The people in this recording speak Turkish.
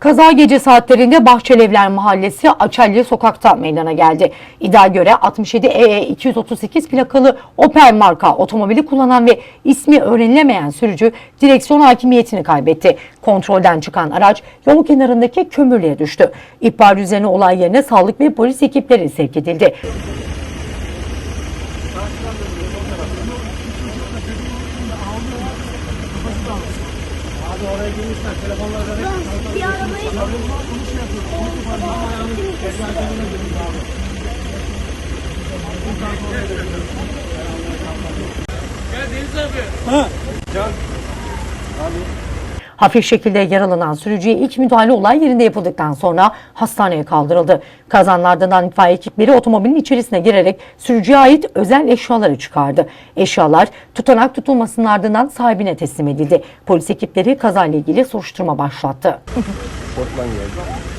Kaza gece saatlerinde Bahçelievler Mahallesi Açelli sokakta meydana geldi. İddia göre 67 EE 238 plakalı Opel marka otomobili kullanan ve ismi öğrenilemeyen sürücü direksiyon hakimiyetini kaybetti. Kontrolden çıkan araç yol kenarındaki kömürlüğe düştü. İhbar üzerine olay yerine sağlık ve polis ekipleri sevk edildi. Abi oraya girmişsen telefonla ödemek. Bir arabayı... Konuş yapıyorsun. Konuş yapıyorsun. Ama yani ezberlerine dönüş abi. Ya Deniz abi. Ha. Can. Abi. Hafif şekilde yaralanan sürücüye ilk müdahale olay yerinde yapıldıktan sonra hastaneye kaldırıldı. Kazanın ardından itfaiye ekipleri otomobilin içerisine girerek sürücüye ait özel eşyaları çıkardı. Eşyalar tutanak tutulmasının ardından sahibine teslim edildi. Polis ekipleri kazayla ilgili soruşturma başlattı. Portman geldi.